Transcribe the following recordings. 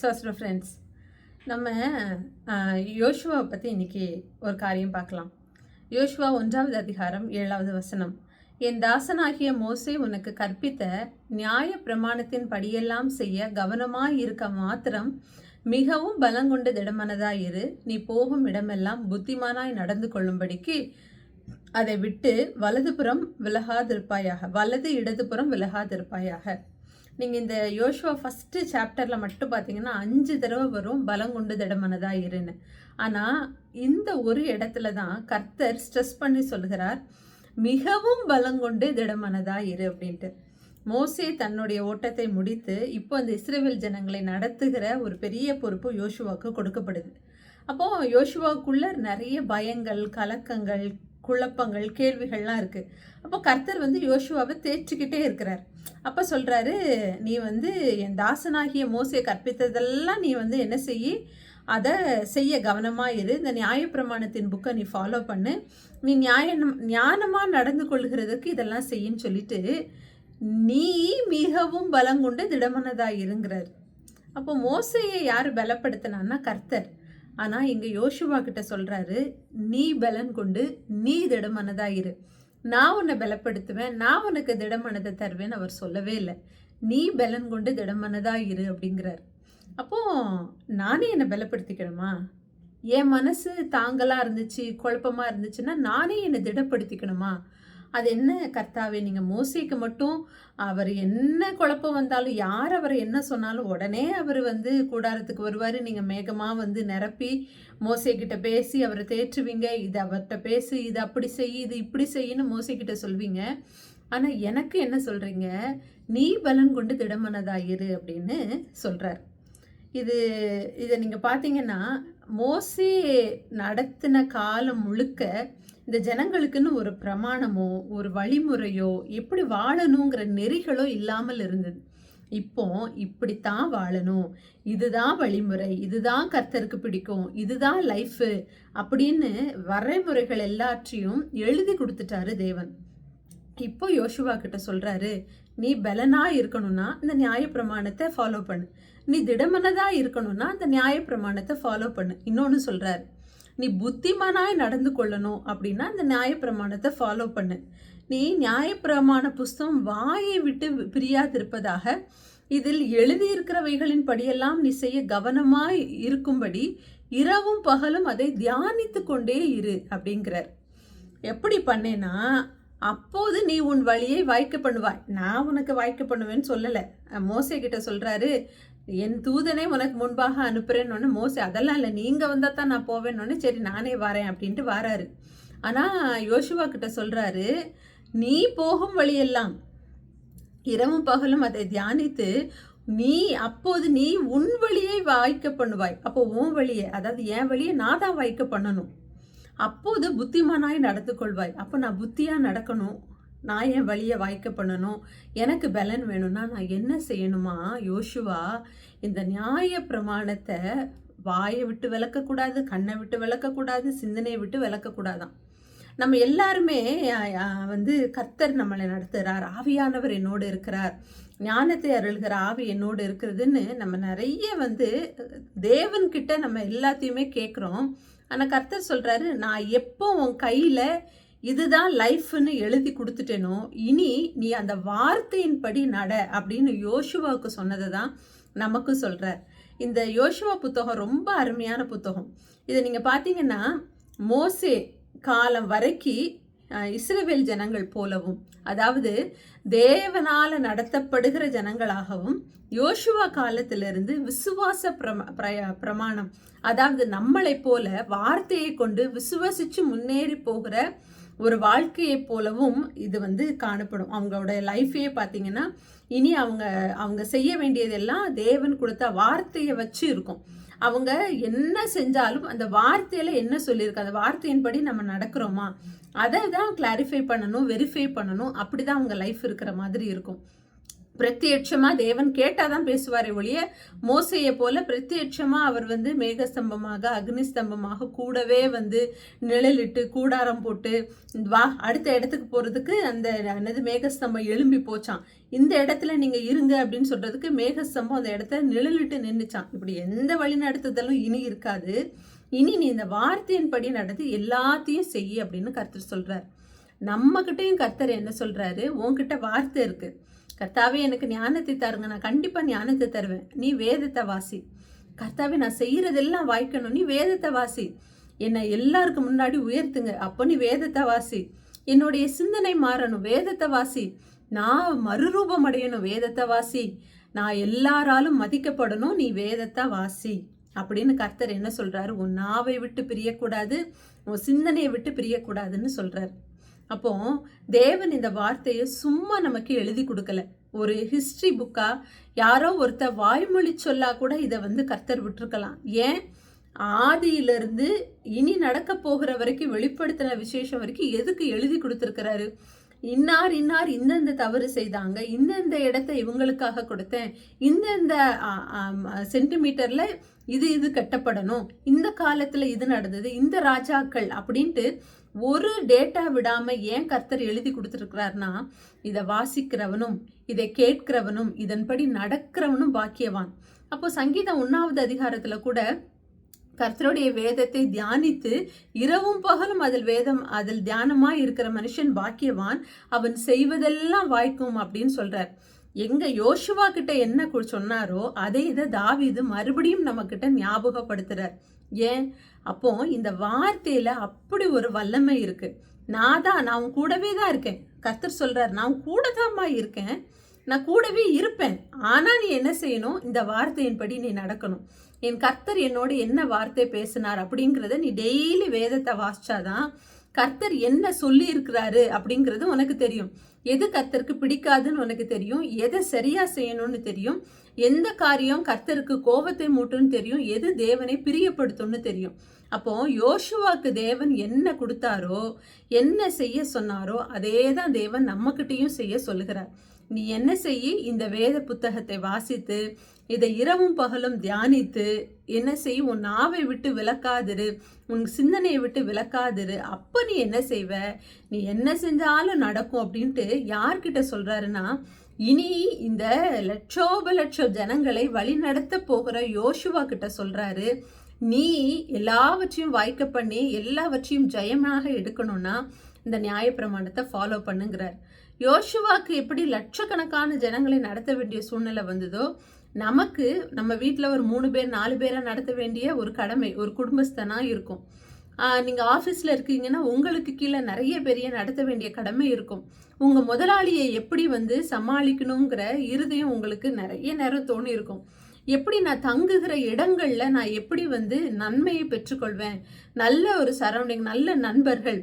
சஸ்டர் friends நம்ம யோசுவாவை பற்றி இன்றைக்கி ஒரு காரியம் பார்க்கலாம். யோசுவா ஒன்றாவது அதிகாரம் ஏழாவது வசனம். என் தாசனாகிய மோசே உனக்கு கற்பித்த நியாய பிரமாணத்தின் படியெல்லாம் செய்ய கவனமாக இருக்க மாத்திரம் மிகவும் பலங்கொண்டு திடமனதாயிரு நீ போகும் இடமெல்லாம் புத்திமானாய் நடந்து கொள்ளும்படிக்கு அதை விட்டு வலதுபுறம் விலகாதிருப்பாயாக வலது இடதுபுறம் விலகாதிருப்பாயாக. நீங்கள் இந்த யோசுவா ஃபஸ்ட்டு சாப்டரில் மட்டும் பார்த்தீங்கன்னா அஞ்சு தடவை வரும் பலம் கொண்டு திடமனதாக இருன்னு. ஆனால் இந்த ஒரு இடத்துல தான் கர்த்தர் ஸ்ட்ரெஸ் பண்ணி சொல்கிறார் மிகவும் பலம் கொண்டு திடமனதாக இரு அப்படின்ட்டு. மோசே தன்னுடைய ஓட்டத்தை முடித்து இப்போ அந்த இஸ்ரேவேல் ஜனங்களை நடத்துகிற ஒரு பெரிய பொறுப்பு யோசுவாவுக்கு கொடுக்கப்படுது. அப்போ யோசுவாவுக்குள்ள நிறைய பயங்கள் கலக்கங்கள் குழப்பங்கள் கேள்விகள்லாம் இருக்குது அப்போ கர்த்தர் வந்து யோசுவாவை தேய்ச்சிக்கிட்டே இருக்கிறார். அப்போ சொல்கிறாரு நீ வந்து என் தாசனாகிய மோசையை கற்பித்ததெல்லாம் நீ வந்து என்ன செய்யி அதை செய்ய கவனமாக இரு. இந்த நியாயப்பிரமாணத்தின் புக்கை நீ ஃபாலோ பண்ணு. நீ நியாய ஞானமாக நடந்து கொள்கிறதுக்கு இதெல்லாம் செய்யுன்னு சொல்லிட்டு நீ மிகவும் பலம் கொண்டு திடமனதாக இருங்கிறார். அப்போ மோசையை யார் பலப்படுத்தினான்னா கர்த்தர். ஆனால் இங்கே யோசுவா கிட்ட சொல்கிறாரு நீ பலன் கொண்டு நீ திடமனதாக இரு. நான் உன்னை பலப்படுத்துவேன் நான் உனக்கு திடமனதை தருவேன்னு அவர் சொல்லவே இல்லை. நீ பலன் கொண்டு திடமனதாக இரு அப்படிங்கிறார். அப்போ நானே என்னை பலப்படுத்திக்கணுமா? என் மனசு தாங்கலாக இருந்துச்சு குழப்பமாக இருந்துச்சுன்னா நானே என்னை திடப்படுத்திக்கணுமா? அது என்ன கர்த்தாவே நீங்கள் மோசைக்கு மட்டும் அவர் என்ன குழப்பம் வந்தாலும் யார் அவர் என்ன சொன்னாலும் உடனே அவர் வந்து கூடாரத்துக்கு வருவார். நீங்கள் மேகமாக வந்து நிரப்பி மோசைக்கிட்ட பேசி அவரை தேற்றுவீங்க. இது அவர்கிட்ட பேசு இது அப்படி செய் இது இப்படி செய்யின்னு மோசைக்கிட்ட சொல்வீங்க. ஆனால் எனக்கு என்ன சொல்கிறீங்க நீ பலன் கொண்டு திடமனதாயிரு அப்படின்னு சொல்கிறார் இது இதை நீங்கள் பார்த்தீங்கன்னா மோசே நடத்தின காலம் முழுக்க இந்த ஜனங்களுக்குன்னு ஒரு பிரமாணமோ ஒரு வழிமுறையோ எப்படி வாழணுங்கிற நெறிகளோ இல்லாமல் இருந்தது. இப்போ இப்படித்தான் வாழணும். இதுதான் வழிமுறை. இதுதான் கர்த்தருக்கு பிடிக்கும். இதுதான் லைஃபு அப்படின்னு வரைமுறைகள் எல்லாற்றையும் எழுதி கொடுத்துட்டாரு தேவன். இப்போ யோசுவா கிட்ட சொல்றாரு நீ பலனாக இருக்கணும்னா இந்த நியாயப்பிரமாணத்தை ஃபாலோ பண்ணு. நீ திடமனதாக இருக்கணும்னா இந்த நியாயப்பிரமாணத்தை ஃபாலோ பண்ணு. இன்னொன்று சொல்கிறாரு நீ புத்திமானாய் நடந்து கொள்ளணும் அப்படின்னா இந்த நியாயப்பிரமாணத்தை ஃபாலோ பண்ணு. நீ நியாயப்பிரமாண புஸ்தகம் வாயை விட்டு பிரியாதிருப்பதாக இதில் எழுதியிருக்கிறவைகளின் படியெல்லாம் நீ செய்ய கவனமாய் இருக்கும்படி இரவும் பகலும் அதை தியானித்து கொண்டே இரு அப்படிங்கிறார். எப்படி பண்ணேன்னா அப்போது நீ உன் வழியை வாய்க்க பண்ணுவாய். நான் உனக்கு வாய்க்க பண்ணுவேன்னு சொல்லலை. மோசே கிட்ட சொல்கிறாரு என் தூதனே உனக்கு முன்பாக அனுப்புறேன்னு மோசே அதெல்லாம் இல்லை நீங்கள் வந்தால் தான் நான் போவேன்னு சரி நானே வரேன் அப்படின்ட்டு வராரு. ஆனால் யோசுவா கிட்ட சொல்கிறாரு நீ போகும் வழியெல்லாம் இரவும் பகலும் அதை தியானித்து நீ அப்போது நீ உன் வழியை வாய்க்க பண்ணுவாய். அப்போ உன் வழியை அதாவது என் வழியை நான் தான் வாய்க்க பண்ணணும். அப்போது புத்திமானாய் நடந்து கொள்வாய் அப்போ நான் புத்தியாக நடக்கணும். நான் என் வழியை வாய்க்க பண்ணணும். எனக்கு பலன் வேணும்னா நான் என்ன செய்யணுமா? யோசுவா இந்த நியாய பிரமாணத்தை வாயை விட்டு விளக்கக்கூடாது கண்ணை விட்டு விளக்கக்கூடாது சிந்தனையை விட்டு விளக்கக்கூடாதான். நம்ம எல்லாருமே வந்து கர்த்தர் நம்மளை நடத்துகிறார் ஆவியானவர் என்னோடு இருக்கிறார். ஞானத்தை அருள்கிற ஆவி என்னோடு இருக்கிறதுன்னு நம்ம நிறைய வந்து தேவன்கிட்ட நம்ம எல்லாத்தையுமே கேட்குறோம். ஆனால் கர்த்தர் சொல்கிறாரு நான் எப்போ உன் கையில் இதுதான் லைஃப்னு எழுதி கொடுத்துட்டேனோ இனி நீ அந்த வார்த்தையின்படி நட அப்படின்னு யோசுவாவுக்கு சொன்னதை தான் நமக்கு சொல்கிறார் இந்த யோசுவா புத்தகம் ரொம்ப அருமையான புத்தகம். இதை நீங்கள் பார்த்தீங்கன்னா மோசே காலம் வரைக்கும் இஸ்ரவேல் ஜனங்கள் போலவும் அதாவது தேவனால் நடத்தப்படுகிற ஜனங்களாகவும் யோசுவா காலத்திலிருந்து விசுவாச பிரமா பிரமாணம் அதாவது நம்மளை போல வார்த்தையை கொண்டு விசுவசிச்சு முன்னேறி போகிற ஒரு வாழ்க்கையை போலவும் இது வந்து காணப்படும். அவங்களோட லைஃபையே பார்த்தீங்கன்னா இனி அவங்க அவங்க செய்ய வேண்டியதெல்லாம் தேவன் கொடுத்த வார்த்தையை வச்சு இருக்கும். அவங்க என்ன செஞ்சாலும் அந்த வார்த்தையில் என்ன சொல்லியிருக்கு அந்த வார்த்தையின்படி நம்ம நடக்கிறோமா? அதை தான் கிளாரிஃபை பண்ணணும் வெரிஃபை பண்ணணும். அப்படி தான் அவங்க லைஃப் இருக்கிற மாதிரி இருக்கும். பிரத்யட்சமாக தேவன் கேட்டால் தான் பேசுவாரே ஒழிய மோசையை போல பிரத்யட்சமாக அவர் வந்து மேகஸ்தம்பமாக அக்னி ஸ்தம்பமாக கூடவே வந்து நிழலிட்டு கூடாரம் போட்டு வா அடுத்த இடத்துக்கு போகிறதுக்கு அந்த என்னது மேகஸ்தம்பம் எழும்பி போச்சான் இந்த இடத்துல நீங்கள் இருங்க அப்படின்னு சொல்கிறதுக்கு மேகஸ்தம்பம் அந்த இடத்த நிழலிட்டு நின்றுச்சான் இப்படி எந்த வழி நடத்துதலும் இனி இருக்காது. இனி நீ இந்த வார்த்தையின்படி நடந்து எல்லாத்தையும் செய் அப்படின்னு கர்த்தர் சொல்கிறார் நம்மக்கிட்டையும் கர்த்தர் என்ன சொல்கிறாரு உன்கிட்ட வார்த்தை இருக்குது கர்த்தாவே எனக்கு ஞானத்தை தருங்க. நான் கண்டிப்பாக ஞானத்தை தருவேன். நீ வேதத்தை வாசி. கர்த்தாவே நான் செய்கிறதெல்லாம் வாய்க்கணும். நீ வேதத்தை வாசி. என்னை எல்லாருக்கும் முன்னாடி உயர்த்துங்க. அப்போ நீ வேதத்தை வாசி. என்னுடைய சிந்தனை மாறணும். வேதத்தை வாசி. நான் மறுரூபம் அடையணும். வேதத்தை வாசி. நான் எல்லாராலும் மதிக்கப்படணும். நீ வேதத்தை வாசி. அப்படின்னு கர்த்தர் என்ன சொல்றாரு? உன் நாவை விட்டு பிரியக்கூடாது. உன் சிந்தனையை விட்டு பிரியக்கூடாதுன்னு சொல்றாரு. அப்போ தேவன் இந்த வார்த்தையை சும்மா நமக்கு எழுதி கொடுக்கல. ஒரு ஹிஸ்ட்ரி புக்கா யாரோ ஒருத்தர் வாய்மொழி சொல்லா கூட இதை வந்து கர்த்தர் விட்டுருக்கலாம். ஏன்? ஆதியிலிருந்து இனி நடக்க போகிற வரைக்கும் வெளிப்படுத்தின விசேஷம் வரைக்கும் எதுக்கு எழுதி கொடுத்துருக்கிறாரு? இன்னார் இன்னார் இந்தந்த தவறு செய்தாங்க. இந்தந்த இடத்த இவங்களுக்காக கொடுத்தேன். இந்தந்த சென்டிமீட்டர்ல இது இது கட்டப்படணும். இந்த காலத்துல இது நடந்தது. இந்த ராஜாக்கள் அப்படின்ட்டு ஒரு டேட்டா விடாமல் ஏன் கர்த்தர் எழுதி கொடுத்துருக்கிறார்னா இதை வாசிக்கிறவனும் இதை கேட்கிறவனும் இதன்படி நடக்கிறவனும் பாக்கியவான். அப்போ சங்கீதம் ஒன்றாவது அதிகாரத்தில் கூட கர்த்தருடைய வேதத்தை தியானித்து இரவும் பகலும் அதில் வேதம் அதில் தியானமாக இருக்கிற மனுஷன் பாக்கியவான் அவன் செய்வதெல்லாம் வாய்க்கும் அப்படின்னு சொல்கிறார் எங்க யோசுவா கிட்ட என்ன சொன்னாரோ அதை இதை தாவிது மறுபடியும் நம்ம கிட்ட ஞாபகப்படுத்துறார். ஏன்? அப்போ இந்த வார்த்தையில அப்படி ஒரு வல்லமை இருக்கு. நான் தான் நான் உன் கூடவே தான் இருக்கேன். கர்த்தர் சொல்றார் நான் கூட தான்மா இருக்கேன். நான் கூடவே இருப்பேன். ஆனா நீ என்ன செய்யணும்? இந்த வார்த்தையின்படி நீ நடக்கணும். என் கர்த்தர் என்னோட என்ன வார்த்தை பேசினார் அப்படிங்கிறத நீ டெய்லி வேதத்தை வாசிச்சாதான் கர்த்தர் என்ன சொல்லி இருக்கிறாரு அப்படிங்கிறது உனக்கு தெரியும். எது கர்த்தருக்கு பிடிக்காதுன்னு உனக்கு தெரியும்? எதை சரியா செய்யணும்னு தெரியும்? எந்த காரியம் கர்த்தருக்கு கோபத்தை மூட்டுன்னு தெரியும்? எது தேவனை பிரியப்படுத்தும்னு தெரியும்? அப்போ யோசுவாக்கு தேவன் என்ன கொடுத்தாரோ என்ன செய்ய சொன்னாரோ அதே தான் தேவன் நம்மக்கிட்டையும் செய்ய சொல்லுகிறார். நீ என்ன செய்ய? இந்த வேத புத்தகத்தை வாசித்து இதை இரவும் பகலும் தியானித்து என்ன செய்யும்? உன் நாவை விட்டு விளக்காதிரு உன் சிந்தனையை விட்டு விளக்காதிரு அப்போ நீ என்ன செய்வ? நீ என்ன செஞ்சாலும் நடக்கும் அப்படின்ட்டு யார்கிட்ட சொல்கிறாருன்னா இனி இந்த லட்சோப லட்சம் ஜனங்களை வழி நடத்த போகிற யோசுவா கிட்ட சொல்கிறாரு நீ எல்லாவற்றையும் வாய்க்க பண்ணி எல்லாவற்றையும் ஜெயமாக எடுக்கணும்னா இந்த நியாயப்பிரமாணத்தை ஃபாலோ பண்ணுங்கிறார். யோசுவாக்கு எப்படி லட்சக்கணக்கான ஜனங்களை நடத்த வேண்டிய சூழ்நிலை வந்ததோ நமக்கு நம்ம வீட்டில் ஒரு மூணு பேர் நாலு பேராக நடத்த வேண்டிய ஒரு கடமை ஒரு குடும்பஸ்தனாக இருக்கும். நீங்கள் ஆஃபீஸில் இருக்கீங்கன்னா உங்களுக்கு கீழே நிறைய பெரிய நடத்த வேண்டிய கடமை இருக்கும். உங்கள் முதலாளியை எப்படி வந்து சமாளிக்கணுங்கிற இருதயம் உங்களுக்கு நிறைய நேரம் தோணி இருக்கும். எப்படி நான் தங்குகிற இடங்களில் நான் எப்படி வந்து நன்மையை பெற்றுக்கொள்வேன்? நல்ல ஒரு சரௌண்டிங் நல்ல நண்பர்கள்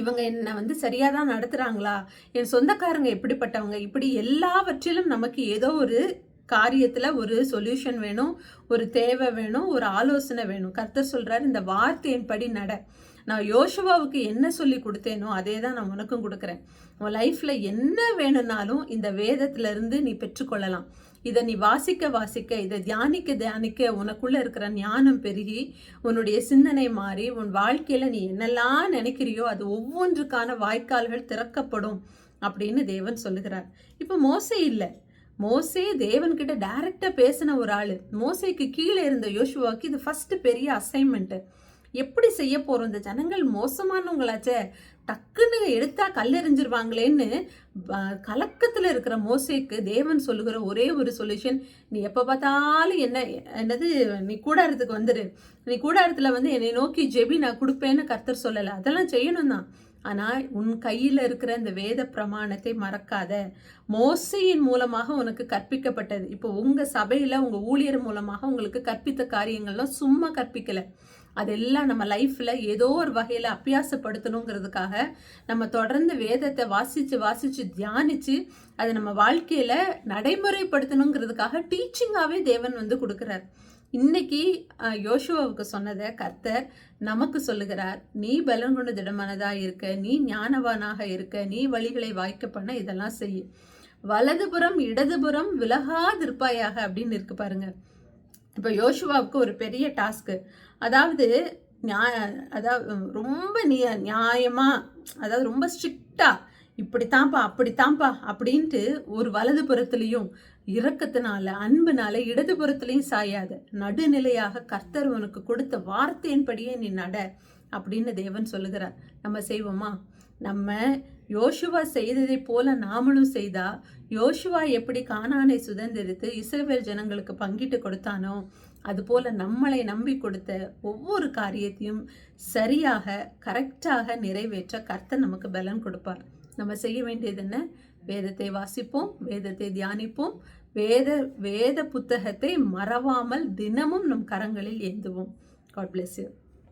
இவங்க என்னை வந்து சரியாக தான் நடத்துகிறாங்களா என் சொந்தக்காரங்க எப்படிப்பட்டவங்க? இப்படி எல்லாவற்றிலும் நமக்கு ஏதோ ஒரு காரியத்தில் ஒரு சொல்யூஷன் வேணும் ஒரு தேவை வேணும் ஒரு ஆலோசனை வேணும். கர்த்தர் சொல்கிறார் இந்த வார்த்தையின் படி நட. நான் யோசுவாவுக்கு என்ன சொல்லி கொடுத்தேனோ அதே தான் நான் உனக்கும் கொடுக்குறேன். உன் லைஃப்பில் என்ன வேணும்னாலும் இந்த வேதத்திலிருந்து நீ பெற்றுக்கொள்ளலாம். இதை நீ வாசிக்க வாசிக்க இதை தியானிக்க தியானிக்க உனக்குள்ள இருக்கிற ஞானம் பெருகி உன்னுடைய சிந்தனை மாறி உன் வாழ்க்கையில் நீ என்னெல்லாம் நினைக்கிறியோ அது ஒவ்வொன்றுக்கான வாய்க்கால்கள் திறக்கப்படும் அப்படின்னு தேவன் சொல்லுகிறார். இப்போ மோசை இல்லை. மோசே தேவன்கிட்ட டைரக்டா பேசின ஒரு ஆள். மோசைக்கு கீழே இருந்த யோசுவாக்கு இது ஃபர்ஸ்ட் பெரிய அசைன்மெண்ட் எப்படி செய்ய போறோம்? இந்த ஜனங்கள் மோசமானவங்களாச்சே. டக்குன்னு எடுத்தா கல்லெறிஞ்சிருவாங்களேன்னு கலக்கத்தில் இருக்கிற மோசைக்கு தேவன் சொல்லுகிற ஒரே ஒரு சொல்யூஷன் நீ எப்போ பார்த்தாலும் என்ன என்னது நீ கூடாரத்துக்கு வந்துடு நீ கூடாரத்தில் வந்து என்னை நோக்கி ஜெபி நான் கொடுப்பேன்னு கர்த்தர் சொல்லலை. அதெல்லாம் செய்யணும் தான் ஆனால் உன் கையில் இருக்கிற இந்த வேத பிரமாணத்தை மறக்காத. மோசையின் மூலமாக உனக்கு கற்பிக்கப்பட்டது. இப்போ உங்கள் சபையில் உங்கள் ஊழியர் மூலமாக உங்களுக்கு கற்பித்த காரியங்கள்லாம் சும்மா கற்பிக்கலை. அதெல்லாம் நம்ம லைஃப்பில் ஏதோ ஒரு வகையில் அப்பியாசப்படுத்தணுங்கிறதுக்காக நம்ம தொடர்ந்து வேதத்தை வாசித்து வாசித்து தியானித்து அதை நம்ம வாழ்க்கையில் நடைமுறைப்படுத்தணுங்கிறதுக்காக டீச்சிங்காகவே தேவன் வந்து கொடுக்குறார். இன்னைக்கு யோசுவாவுக்கு சொன்னதை கர்த்தர் நமக்கு சொல்லுகிறார். நீ பலன் கொண்ட திடமானதாக இருக்க நீ ஞானவானாக இருக்க நீ வழிகளை வாய்க்க பண்ண இதெல்லாம் செய்யும் வலதுபுறம் இடதுபுறம் விலகாதிருப்பாயாக அப்படின்னு இருக்கு பாருங்க. இப்போ யோசுவாவுக்கு ஒரு பெரிய டாஸ்க்கு அதாவது நியாய அதாவது ரொம்ப நிய நியாயமாக அதாவது ரொம்ப ஸ்ட்ரிக்டாக இப்படித்தான்ப்பா அப்படித்தான்ப்பா அப்படின்ட்டு ஒரு வலதுபுறத்துலேயும் இரக்கத்தினால அன்புனால இடதுபுறத்துலையும் சாயாத. நடுநிலையாக கர்த்தர் உனக்கு கொடுத்த வார்த்தையின்படியே நீ நட அப்படின்னு தேவன் சொல்லுகிறார். நம்ம செய்வோமா? நம்ம யோசுவா செய்ததை போல நாமளும் செய்தா யோசுவா எப்படி காணானை சுதந்திரித்து இஸ்ரவேல் ஜனங்களுக்கு பங்கிட்டு கொடுத்தானோ அதுபோல நம்மளை நம்பி கொடுத்த ஒவ்வொரு காரியத்தையும் சரியாக கரெக்டாக நிறைவேற்ற கர்த்தர் நமக்கு பலன் கொடுப்பார். நம்ம செய்ய வேண்டியது என்ன? வேதத்தை வாசிப்போம் வேதத்தை தியானிப்போம். வேத வேத புத்தகத்தை மறவாமல் தினமும் நம் கரங்களில் ஏந்துவோம். God bless you